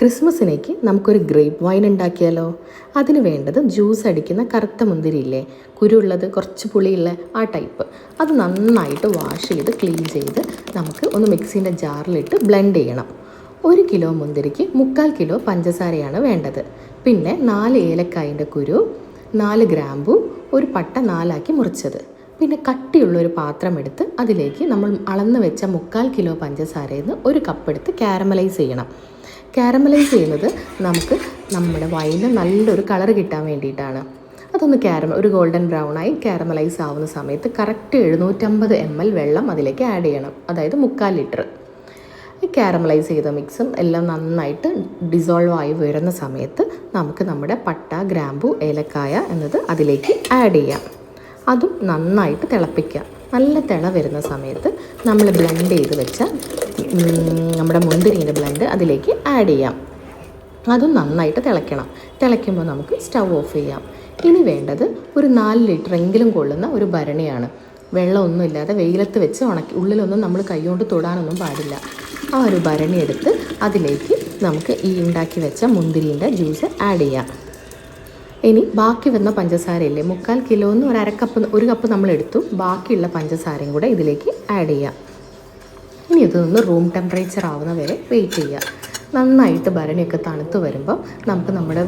ക്രിസ്മസിനേക്ക് നമുക്കൊരു grape wine ഉണ്ടാക്കിയാലോ? അതിന് വേണ്ടത് ജ്യൂസ് അടിക്കുന്ന കറുത്ത മുന്തിരിയില്ലേ? കുരുള്ളത് കുറച്ച് പുളിയുള്ള ആ ടൈപ്പ്. അത് നന്നായിട്ട് വാഷ് ചെയ്ത് ക്ലീൻ ചെയ്ത് നമുക്ക് ഒന്ന് മിക്സിന്റെ ജാറിലിട്ട് ബ്ലെൻഡ് ചെയ്യണം. ഒരു കിലോ മുന്തിരിക്ക് മുക്കാൽ കിലോ പഞ്ചസാരയാണ് വേണ്ടത്. പിന്നെ നാല് ഏലക്കായന്റെ കുരു നാല് ഗ്രാമ്പു ഒരു പട്ട നാലാക്കി മുറിച്ചത്. പിന്നെ കട്ടിയുള്ള ഒരു പാത്രം എടുത്ത് അതിലേക്ക് നമ്മൾ അളന്ന് വെച്ച മുക്കാൽ കിലോ പഞ്ചസാരയിൽ നിന്ന് ഒരു കപ്പെടുത്ത് കാരമലൈസ് ചെയ്യണം. കാരമലൈസ് ചെയ്യുന്നത് നമുക്ക് നമ്മുടെ വൈന് നല്ലൊരു കളർ കിട്ടാൻ വേണ്ടിയിട്ടാണ്. അതൊന്ന് കാരമ ഒരു ഗോൾഡൻ ബ്രൗൺ ആയി കാരമലൈസ് ആവുന്ന സമയത്ത് കറക്റ്റ് എഴുന്നൂറ്റമ്പത് എം എൽ വെള്ളം അതിലേക്ക് ആഡ് ചെയ്യണം. അതായത് മുക്കാൽ ലിറ്റർ ഈ കാരമലൈസ് ചെയ്ത മിക്സും എല്ലാം നന്നായിട്ട് ഡിസോൾവ് ആയി വരുന്ന സമയത്ത് നമുക്ക് നമ്മുടെ പട്ട ഗ്രാമ്പു ഏലക്കായ എന്നത് അതിലേക്ക് ആഡ് ചെയ്യാം. അതും നന്നായിട്ട് തിളപ്പിക്കുക നല്ല തിള വരുന്ന സമയത്ത് നമ്മൾ ബ്ലെൻഡ് ചെയ്ത് വെച്ച നമ്മുടെ മുന്തിരിന്റെ ബ്ലെൻഡ് അതിലേക്ക് ആഡ് ചെയ്യാം. അതും നന്നായിട്ട് തിളയ്ക്കണം. തിളയ്ക്കുമ്പോൾ നമുക്ക് സ്റ്റൗ ഓഫ് ചെയ്യാം. ഇനി വേണ്ടത് ഒരു നാല് ലിറ്റർ എങ്കിലും കൊള്ളുന്ന ഒരു ഭരണിയാണ്. വെള്ളമൊന്നും ഇല്ലാതെ വെയിലത്ത് വെച്ച് ഉണക്കി ഉള്ളിലൊന്നും നമ്മൾ കൈകൊണ്ട് തൊടാനൊന്നും പാടില്ല. ആ ഒരു ഭരണി എടുത്ത് അതിലേക്ക് നമുക്ക് ഈ ഉണ്ടാക്കി വെച്ച മുന്തിരിന്റെ ജ്യൂസ് ആഡ് ചെയ്യാം. ഇനി ബാക്കി വന്ന പഞ്ചസാരയില്ലേ മുക്കാൽ കിലോന്ന് ഒരു അരക്കപ്പ് ഒരു കപ്പ് നമ്മൾ എടുത്തു. ബാക്കിയുള്ള പഞ്ചസാരയും കൂടെ ഇതിലേക്ക് ആഡ് ചെയ്യാം. ഇനി ഇതൊന്ന് റൂം ടെമ്പറേച്ചർ ആവുന്ന വരെ വെയിറ്റ് ചെയ്യുക നന്നായിട്ട് ഭരണിയൊക്കെ തണുത്ത് വരുമ്പോൾ നമുക്ക് നമ്മുടെ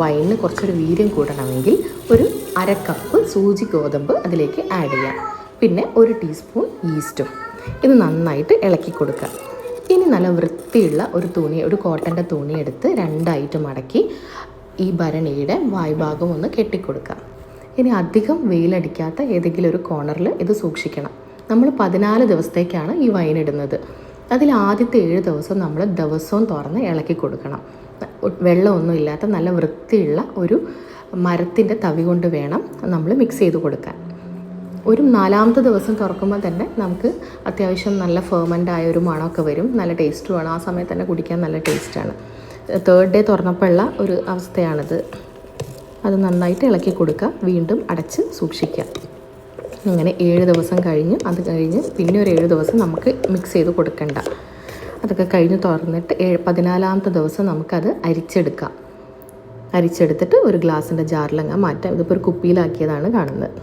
വൈനിന് കുറച്ചൊരു വീര്യം കൂടണമെങ്കിൽ ഒരു അര കപ്പ് സൂചി ഗോതമ്പ് അതിലേക്ക് ആഡ് ചെയ്യാം. പിന്നെ ഒരു ടീസ്പൂൺ ഈസ്റ്റും ഇത് നന്നായിട്ട് ഇളക്കി കൊടുക്കുക. ഇനി നല്ല വൃത്തിയുള്ള ഒരു തുണി ഒരു കോട്ടന്റെ തുണി എടുത്ത് രണ്ടായിട്ട് മടക്കി ഈ ഭരണിയുടെ വായ്ഭാഗം ഒന്ന് കെട്ടിക്കൊടുക്കുക. ഇനി അധികം വെയിലടിക്കാത്ത ഏതെങ്കിലും ഒരു കോണറിൽ ഇത് സൂക്ഷിക്കണം. നമ്മൾ പതിനാല് ദിവസത്തേക്കാണ് ഈ വൈൻ ഇടുന്നത്. അതിൽ ആദ്യത്തെ ഏഴ് ദിവസം നമ്മൾ ദിവസവും തുറന്ന് ഇളക്കി കൊടുക്കണം. വെള്ളമൊന്നും ഇല്ലാത്ത നല്ല വൃത്തിയുള്ള ഒരു മരത്തിന്റെ തവി കൊണ്ട് വേണം നമ്മൾ മിക്സ് ചെയ്ത് കൊടുക്കാൻ. ഒരു നാലാമത്തെ ദിവസം തുറക്കുമ്പോൾ തന്നെ നമുക്ക് അത്യാവശ്യം നല്ല ഫെർമന്റ് ആയ ഒരു മണമൊക്കെ വരും. നല്ല ടേസ്റ്റുമാണ് ആ സമയത്ത് തന്നെ കുടിക്കാൻ നല്ല ടേസ്റ്റാണ് തേർഡ് ഡേ തുറന്നപ്പോഴുള്ള ഒരു അവസ്ഥയാണിത്. അത് നന്നായിട്ട് ഇളക്കി കൊടുക്കുക. വീണ്ടും അടച്ച് സൂക്ഷിക്കുക. അങ്ങനെ ഏഴ് ദിവസം കഴിഞ്ഞ് അത് കഴിഞ്ഞ് പിന്നെ ഒരു ഏഴ് ദിവസം നമുക്ക് മിക്സ് ചെയ്ത് കൊടുക്കണ്ട. അതൊക്കെ കഴിഞ്ഞ് തുറന്നിട്ട് ഏഴ് പതിനാലാമത്തെ ദിവസം നമുക്കത് അരിച്ചെടുക്കാം. അരിച്ചെടുത്തിട്ട് ഒരു ഗ്ലാസിന്റെ ജാറിലങ്ങ് മാറ്റാം. ഇതിപ്പോൾ ഒരു കുപ്പിയിലാക്കിയതാണ് കാണുന്നത്.